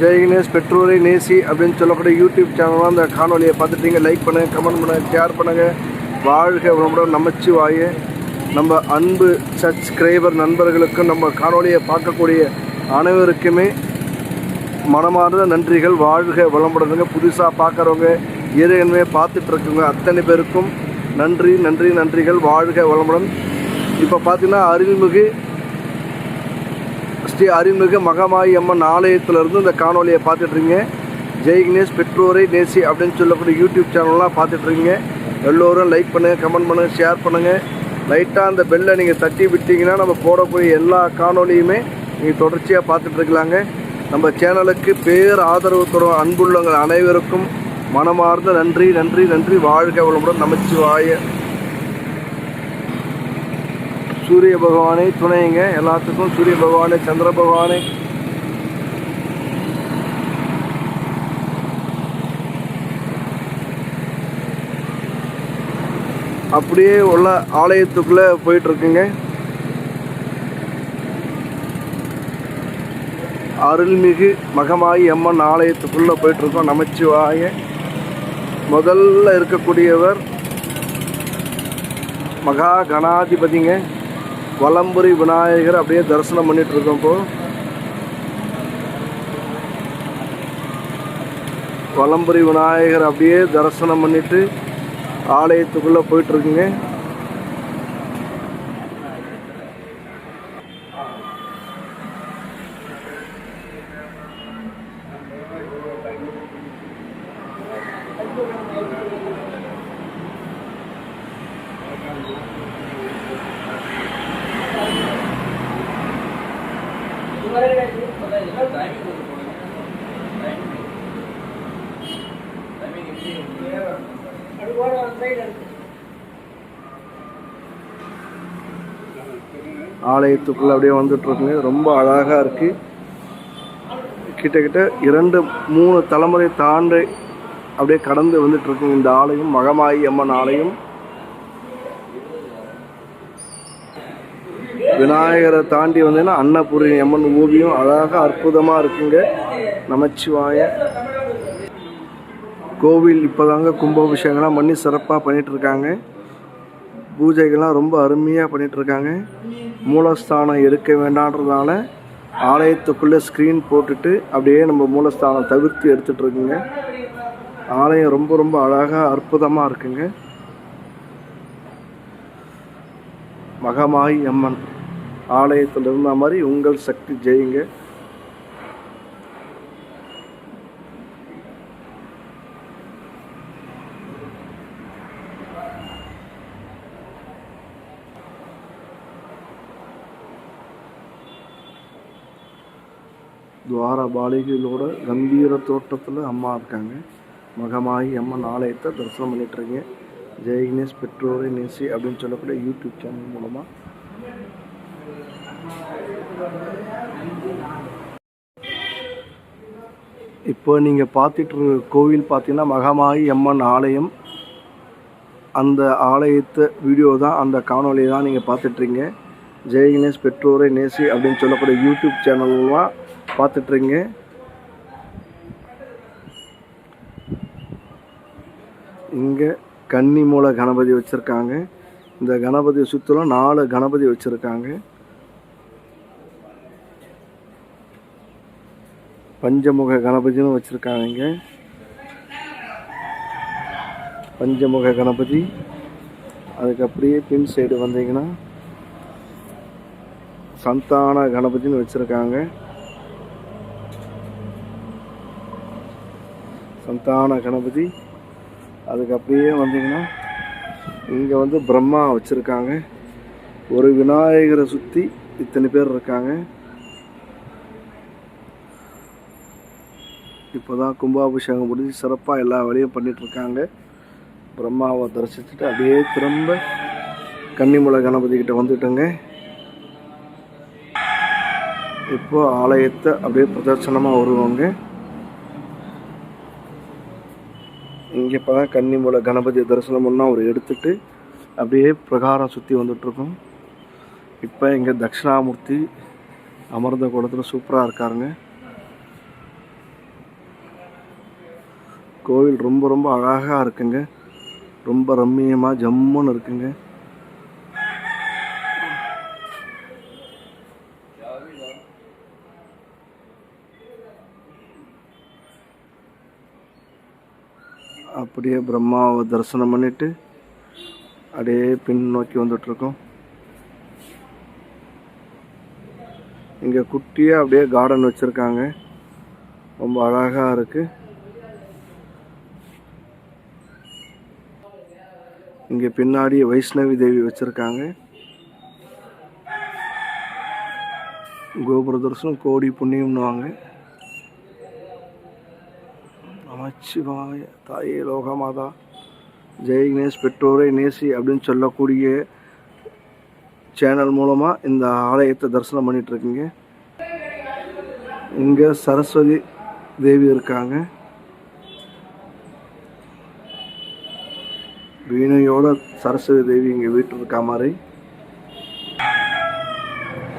ஜெய்கணேஷ் பெற்றோரை நேசி அப்படின்னு சொல்லக்கூடிய யூடியூப் சேனலாக அந்த காணொலியை பார்த்துட்டீங்க லைக் பண்ணுங்கள் கமெண்ட் பண்ணுங்கள் ஷேர் பண்ணுங்கள் வாழ்க வளமுடன் நமச்சு வாயு. நம்ம அன்பு சப்ஸ்கிரைபர் நண்பர்களுக்கும் நம்ம காணொலியை பார்க்கக்கூடிய அனைவருக்குமே மனமார்ந்த நன்றிகள். வாழ்க வளமுடனுங்க. புதுசாக பார்க்குறவங்க ஏற்கனவே பார்த்துட்ருக்குங்க அத்தனை பேருக்கும் நன்றி நன்றி நன்றிகள். வாழ்க வளமுடன். இப்போ பார்த்திங்கன்னா அருள்மிகு ஸ்ரீ அருள்மிகு மகமாயி அம்மன் ஆலயத்திலிருந்து இந்த காணொலியை பார்த்துட்ருங்க ஜெய் கணேஷ் பெற்றோரை நேசி அப்படின்னு சொல்லக்கூடிய யூடியூப் சேனல்லாம் பார்த்துட்ருங்க எல்லோரும் லைக் பண்ணுங்கள் கமெண்ட் பண்ணுங்கள் ஷேர் பண்ணுங்கள் லைட்டாக அந்த பெல்லை நீங்கள் தட்டி விட்டிங்கன்னா நம்ம போடக்கூடிய எல்லா காணொலியுமே நீங்கள் தொடர்ச்சியாக பார்த்துட்ருக்கலாங்க. நம்ம சேனலுக்கு பேர் ஆதரவு தரும் அன்புள்ளவங்கள் அனைவருக்கும் மனமார்ந்த நன்றி நன்றி நன்றி. வாழ்க வளமுடன் நமச்சிவாய சூரிய பகவானை துணைங்க. எல்லாத்துக்கும் சூரிய பகவானே சந்திர பகவானே. அப்படியே உள்ள ஆலயத்துக்குள்ளே போயிட்டு இருக்குங்க அருள்மிகு மகமாயி அம்மன் ஆலயத்துக்குள்ளே போயிட்டுருக்கோம். நமச்சிவாய. முதல்ல இருக்கக்கூடியவர் மகா கணாதிபதிங்க. வலம்புரி விநாயகர் அப்படியே தரிசனம் பண்ணிட்டு இருக்கோம் இப்போ. வலம்புரி விநாயகர் அப்படியே தரிசனம் பண்ணிட்டு ஆலயத்துக்குள்ளே போயிட்டுருக்குங்க ஆலயத்துக்குள்ளே அப்படியே வந்துட்டுருக்குங்க. ரொம்ப அழகாக இருக்குது கிட்டக்கிட்ட இரண்டு மூணு தலைமுறை தாண்டி அப்படியே கடந்து வந்துட்டுருக்குங்க இந்த ஆலயம் மகமாயி அம்மன் ஆலயம். விநாயகரை தாண்டி வந்தீங்கன்னா அன்னபூரணி அம்மன் ஓவியம் அழகாக அற்புதமாக இருக்குங்க. நமச்சிவாய. கோவில் இப்போதாங்க கும்பாபிஷேகம்லாம் பண்ணி சிறப்பாக பண்ணிகிட்ருக்காங்க பூஜைகள்லாம் ரொம்ப அருமையாக பண்ணிகிட்ருக்காங்க இருக்காங்க மூலஸ்தானம் எடுக்க வேண்டான்றதால ஆலயத்துக்குள்ளே ஸ்க்ரீன் போட்டுட்டு அப்படியே நம்ம மூலஸ்தானம் தவிர்த்து எடுத்துகிட்ருக்குங்க ஆலயம் ரொம்ப ரொம்ப அழகாக அற்புதமாக இருக்குங்க. மகமாயி அம்மன் ஆலயத்தில் இருந்த மாதிரி உங்கள் சக்தி ஜெயிங்க. துவார பாலிகளோட கம்பீர தோட்டத்தில் அம்மா இருக்காங்க. மகமாகி அம்மன் ஆலயத்தை தரிசனம் பண்ணிட்டுருங்க ஜெய் கணேஷ் பெற்றோரை நேசி அப்படின்னு சொல்லக்கூடிய யூடியூப் சேனல் மூலமாக இப்போ நீங்கள் பார்த்துட்டு கோவில் பார்த்தீங்கன்னா மகமாயி அம்மன் ஆலயம். அந்த ஆலயத்தை வீடியோ தான் அந்த காணொலியை தான் நீங்கள் பார்த்துட்ருங்க ஜெய கணேஷ் பெற்றோரை நேசி அப்படின்னு சொல்லக்கூடிய யூடியூப் சேனல்லாம் பார்த்துட்ருங்க. இங்கே கன்னி மூல கணபதி வச்சுருக்காங்க. இந்த கணபதி சுற்றிலும் நாலு கணபதி வச்சுருக்காங்க. பஞ்சமுக கணபதினு வச்சுருக்காங்க இங்கே. பஞ்சமுக கணபதி. அதுக்கு அப்படியே பின் சைடு வந்தீங்கன்னா சந்தான கணபதினு வச்சுருக்காங்க. சந்தான கணபதி. அதுக்கு அப்படியே வந்தீங்கன்னா இங்கே வந்து பிரம்மா வச்சுருக்காங்க. ஒரு விநாயகரை சுற்றி இத்தனை பேர் இருக்காங்க. இப்போ தான் கும்பாபிஷேகம் முடிஞ்சு சிறப்பாக எல்லா வேலையும் பண்ணிகிட்ருக்காங்க இருக்காங்க. பிரம்மாவை தரிசிச்சுட்டு அப்படியே திரும்ப கன்னிமலை கணபதி கிட்ட வந்துட்டோங்க. இப்போ ஆலயத்தை அப்படியே பிரதர்சனமாக வருவாங்க இங்கே இப்போ தான் கன்னிமூல கணபதி தரிசனம் பண்ணால் அவர் எடுத்துட்டு அப்படியே பிரகாரம் சுற்றி வந்துட்ருக்கோம் இப்போ இங்கே தட்சிணாமூர்த்தி அமர்ந்த குளத்தில் சூப்பராக இருக்காருங்க. கோவில் ரொம்ப ரொம்ப அழகாக இருக்குங்க. ரொம்ப ரம்மியமாக ஜம்முன்னு இருக்குங்க. அப்படியே பிரம்மாவை தரிசனம் பண்ணிட்டு அப்படியே பின் நோக்கி வந்துட்டுருக்கோம். இங்கே குட்டியாக அப்படியே கார்டன் வச்சுருக்காங்க. ரொம்ப அழகாக இருக்குது இங்கே பின்னாடி வைஷ்ணவி தேவி வச்சுருக்காங்க. கோபுர தரிசனம் கோடி புண்ணியம்னுவாங்க. சிவாய தாயே லோகமாதா. ஜெய் கணேஷ் பெற்றோரை நேசி அப்படின்னு சொல்லக்கூடிய சேனல் மூலமாக இந்த ஆலயத்தை தரிசனம் பண்ணிகிட்ருக்கீங்க இங்கே சரஸ்வதி தேவி இருக்காங்க. வீணையோட சரஸ்வதி தேவி இங்கே வீட்டில் இருக்கா மாதிரி.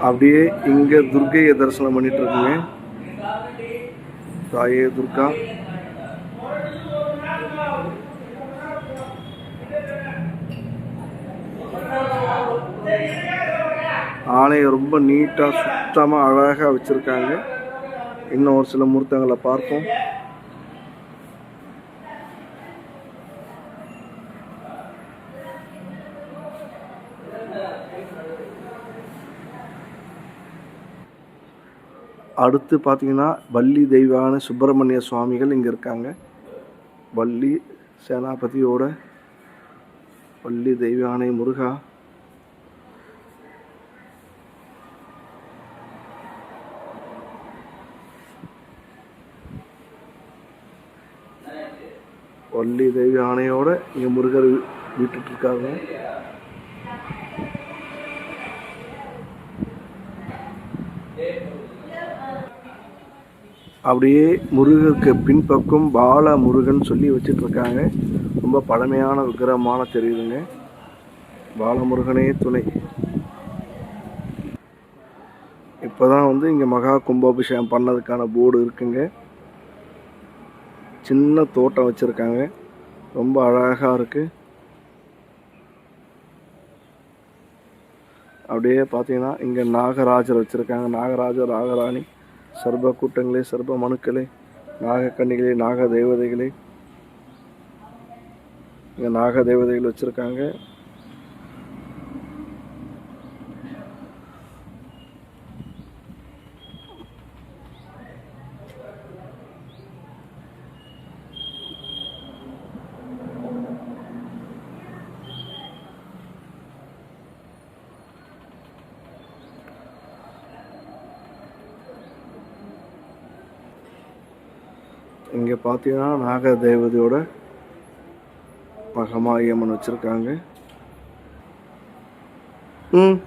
அப்படியே இங்கே துர்க்கையை தரிசனம் பண்ணிகிட்ருக்குங்க தாயே துர்கா. ஆலயம் ரொம்ப நீட்டாக சுத்தமாக அழகாக வச்சுருக்காங்க. இன்னும் ஒரு சில மூர்த்தங்களை பார்ப்போம். அடுத்து பார்த்தீங்கன்னா வள்ளி தெய்வான சுப்பிரமணிய சுவாமிகள் இங்கே இருக்காங்க. வள்ளி சேனாபதியோட வள்ளி தெய்வானை முருகா வள்ளி தெய்வ ஆணையோட இங்கே முருகர் வீ- இருக்காங்க அப்படியே முருகருக்கு பின்பக்கம் பால முருகன் சொல்லி வச்சிட்டு இருக்காங்க ரொம்ப பழமையான விக்கிரகமான தெரியுதுங்க. பாலமுருகனே துணை. இப்போதான் வந்து இங்கே மகா கும்பாபிஷேகம் பண்ணதுக்கான போர்டு இருக்குங்க. சின்ன தோட்டம் வச்சுருக்காங்க. ரொம்ப அழகாக இருக்குது அப்படியே பார்த்தீங்கன்னா இங்கே நாகராஜர் வச்சுருக்காங்க. நாகராஜர் நாகராணி சர்ப கூட்டங்களே சர்ப மனுக்களே நாகக்கன்னிகளே நாக தேவதைகளே இங்கே நாக தேவதைகள் வச்சுருக்காங்க. இங்கே பார்த்தீங்கன்னா நாக தேவதையோட மகமாயம்மன் வச்சுருக்காங்க. ம்.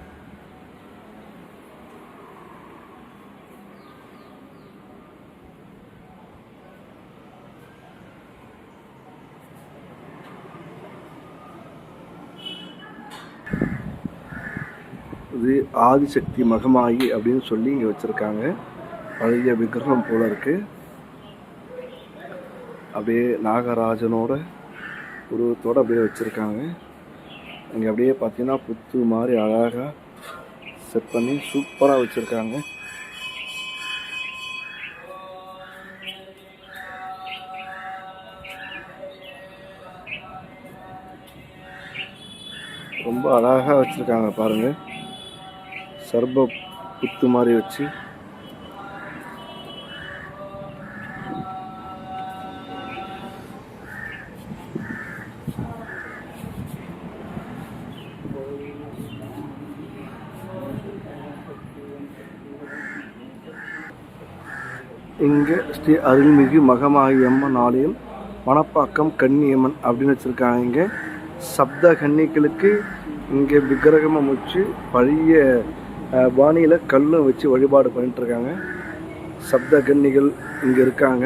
இது ஆதிசக்தி மகமாயி அப்படின்னு சொல்லி இங்கே வச்சுருக்காங்க. பழைய விக்கிரகம் போல இருக்குது அப்படியே நாகராஜனோட உருவத்தோடு அப்படியே வச்சுருக்காங்க. இங்கே அப்படியே பார்த்தீங்கன்னா புத்து மாதிரி அழகாக செட் பண்ணி சூப்பராக வச்சுருக்காங்க. ரொம்ப அழகாக வச்சுருக்காங்க பாருங்கள் சர்ப புத்து மாதிரி வச்சு. இங்கே ஸ்ரீ அருள்மிகு மகமாகி அம்மன் ஆலயம் மணப்பாக்கம் கன்னியம்மன் அப்படின்னு வச்சுருக்காங்க இங்கே. சப்த கன்னிகளுக்கு இங்கே விக்கிரகம் வச்சு பழைய பாணியில் கல்லும் வச்சு வழிபாடு பண்ணிட்டு இருக்காங்க. சப்த கன்னிகள் இங்கே இருக்காங்க.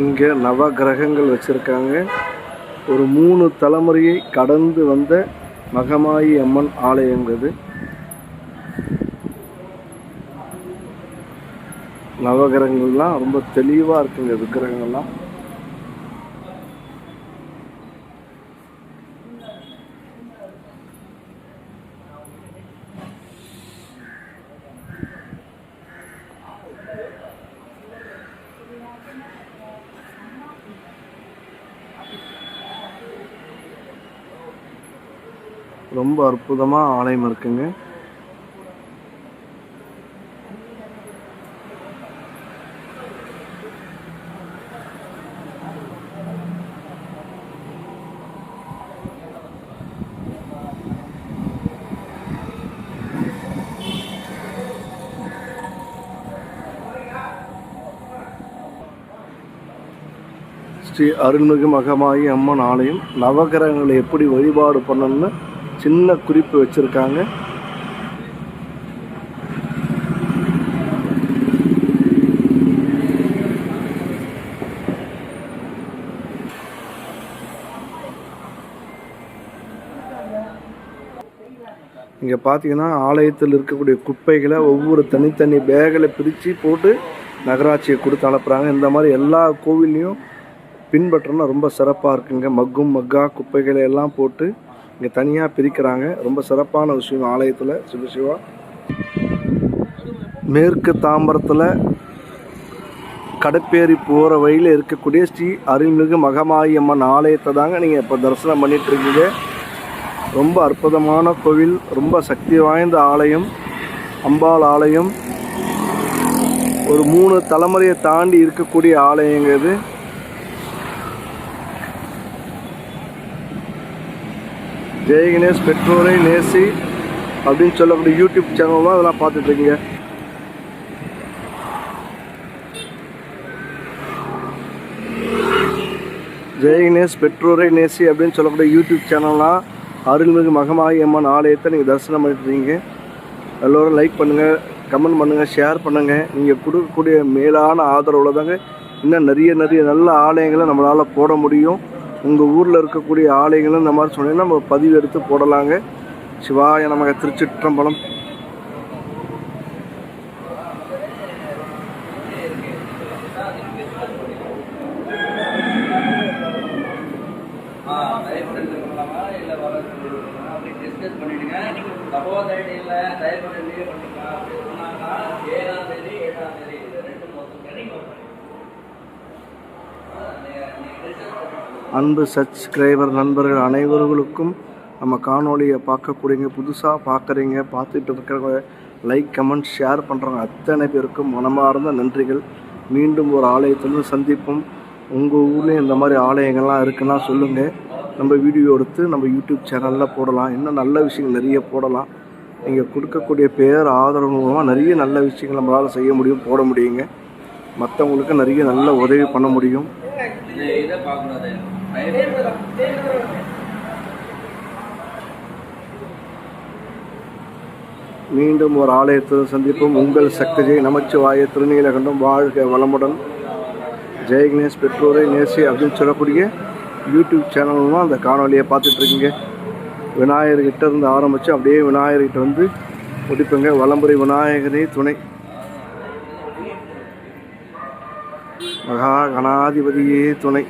இங்கே நவ கிரகங்கள் வச்சுருக்காங்க. ஒரு மூணு தலைமுறையை கடந்து வந்த மகமாயி அம்மன் ஆலயங்கிறது நவகிரகங்கள்லாம் ரொம்ப தெளிவாக இருக்குங்க விக்கிரகங்கள்லாம் ரொம்ப அற்புதமாக ஆலயம் இருக்குங்க. ஸ்ரீ அருள்மிகு மகமாயி அம்மன் ஆலயம் நவகிரகங்களை எப்படி வழிபாடு பண்ணணும்னு சின்ன குறிப்பு வச்சுருக்காங்க. இங்கே பார்த்தீங்கன்னா ஆலயத்தில் இருக்கக்கூடிய குப்பைகளை ஒவ்வொரு தனித்தனி பேக்கில் பிரித்து போட்டு நகராட்சியை கொடுத்து அனுப்புகிறாங்க இந்த மாதிரி எல்லா கோவில்லையும் பின்பற்றணும். ரொம்ப சிறப்பாக இருக்குங்க. மக்கும் மக்கா குப்பைகளை எல்லாம் போட்டு இங்கே தனியாக பிரிக்கிறாங்க. ரொம்ப சிறப்பான விஷயம். ஆலயத்தில் சிவசிவா மேற்கு தாம்பரத்தில் கடப்பேரி போகிற வழியில் இருக்கக்கூடிய ஸ்ரீ அருள்மிகு மகமாயம்மன் ஆலயத்தை தாங்க நீங்கள் இப்போ தரிசனம் பண்ணிகிட்ருக்கீங்க ரொம்ப அற்புதமான கோவில். ரொம்ப சக்தி வாய்ந்த ஆலயம். அம்பாள் ஆலயம். ஒரு மூணு தலைமுறையை தாண்டி இருக்கக்கூடிய ஆலயங்க இது. ஜெய் கணேஷ் பெற்றோரை நேசி அப்படின்னு சொல்லக்கூடிய யூடியூப் சேனல்லாம் அதெல்லாம் பார்த்துட்ருக்கீங்க. இருக்கீங்க கணேஷ் பெற்றோரை நேசி அப்படின்னு சொல்லக்கூடிய யூடியூப் சேனல்லாம் அருள்மிகு மகமாயி அம்மன் ஆலயத்தை நீங்கள் தரிசனம் பண்ணிட்டு இருக்கீங்க எல்லோரும் லைக் பண்ணுங்கள் கமெண்ட் பண்ணுங்கள் ஷேர் பண்ணுங்கள் நீங்கள் கொடுக்கக்கூடிய மேலான ஆதரவில் தாங்க இன்னும் நிறைய நிறைய நல்ல ஆலயங்களை நம்மளால் போட முடியும். உங்கள் ஊரில் இருக்கக்கூடிய ஆலயங்களும் இந்த மாதிரி சொன்னீங்கன்னா நம்ம பதிவு எடுத்து போடலாங்க. சிவாய நமக்கு திருச்சிற்றம்பலம். அன்பு சப்ஸ்கிரைபர் நண்பர்கள் அனைவர்களுக்கும் நம்ம காணொளியை பார்க்கக்கூடியங்க புதுசாக பார்க்குறீங்க பார்த்துட்டு இருக்கிறவங்க லைக் கமெண்ட் ஷேர் பண்ணுறவங்க அத்தனை பேருக்கும் மனமார்ந்த நன்றிகள். மீண்டும் ஒரு ஆலயத்திலும் சந்திப்போம். உங்கள் ஊர்லேயும் இந்த மாதிரி ஆலயங்கள்லாம் இருக்குன்னா சொல்லுங்கள் நம்ம வீடியோ எடுத்து நம்ம யூடியூப் சேனலில் போடலாம். இன்னும் நல்ல விஷயங்கள் நிறைய போடலாம். நீங்கள் கொடுக்கக்கூடிய பேர் ஆதரவு மூலமாக நிறைய நல்ல விஷயங்கள் நம்மளால் செய்ய முடியும் போட முடியுங்க. மற்றவங்களுக்கு நிறைய நல்ல உதவி பண்ண முடியும். இது இதை பார்க்கக்கூடாது. மீண்டும் ஒரு ஆலயத்தில் சந்திப்போம். உங்கள் சக்தி ஜெய் நமச்சிவாய திருநீலகண்டம் வாழ்க வளமுடன். ஜெய் கணேஷ் பெற்றோரை நேசி அப்படின்னு சொல்லக்கூடிய யூடியூப் சேனல்லாம் அந்த காணொலியை பார்த்துட்டு இருக்கீங்க. விநாயகர்கிட்ட இருந்து ஆரம்பித்து அப்படியே விநாயகர்கிட்ட வந்து முடிப்புங்க. வலம்புரை விநாயகரே துணை. மகா கணாதிபதியே துணை.